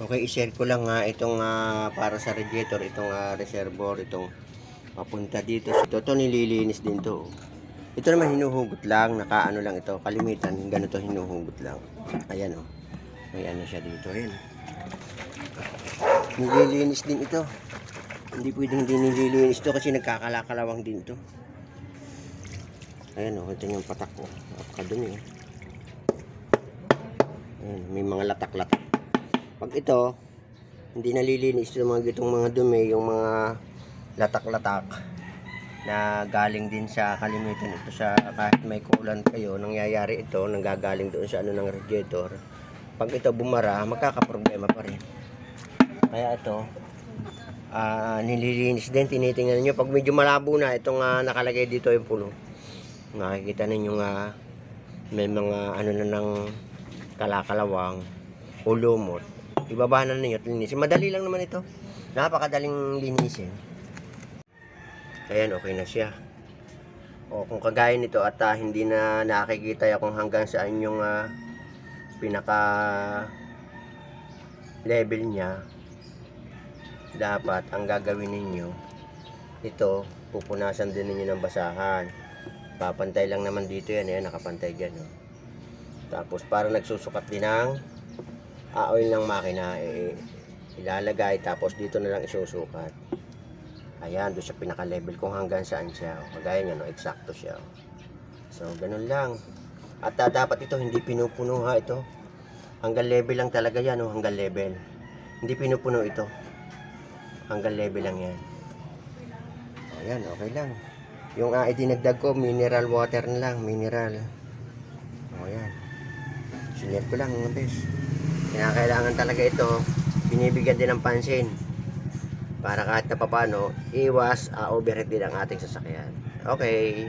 Okay, i-share ko lang nga itong ah, para sa radiator, itong ah, reservoir, itong papunta dito. Ito, ito nililinis din to. Ito naman hinuhugot lang, nakaano lang ito, kalimitan, ganito hinuhugot lang. Ayan oh. May ano siya dito rin. Nililinis din ito. Hindi pwedeng hindi nililinis ito kasi nagkakalakalawang din ito. Ayan oh, ito yung patak ko. Napakadumi oh. Ayan, may mga latak-latak. Pag ito, hindi nalilinis ito mga gitong mga dumi, yung mga latak-latak na galing din sa kalimitan ito sa kahit may kulan kayo, nangyayari ito, nanggagaling doon sa ano ng radiator. Pag ito bumara, magkakaproblema pa rin. Kaya ito, ah nililinis din, tinitingnan nyo. Pag medyo malabo na, itong ah, nakalagay dito yung puno. Nakikita ninyo nga, may mga ano na ng kalakalawang o lumot. Ibaba na ninyo at linisin. Madali lang naman ito. Napakadaling linisin. Ayan, okay na siya. O kung kagaya nito at ah, hindi na nakikita kung hanggang saan yung ah, pinaka level niya, dapat ang gagawin ninyo, ito, pupunasan din ninyo ng basahan. Papantay lang naman dito yan, yan, nakapantay dyan. Oh. Tapos para nagsusukat din ng a-oil ng makina, eh, ilalagay, tapos dito na lang isusukat. Ayan, doon sa pinaka-level kung hanggang saan siya. Kagaya niya, no, eksakto siya. So, ganun lang. At ah, dapat ito, hindi pinupuno ha, ito. Hanggang level lang talaga yan, oh, hanggang level. Hindi pinupuno ito. Hanggang level lang yan. Ayan, okay lang. Yung uh, idinagdag ko, mineral water na lang, mineral. O, ayan. Sinare ko lang, mga bes. Kaya kailangan talaga ito, binibigyan din ng pansin. Para kahit na papano, iwas, uh, overheat din ang ating sasakyan. Okay.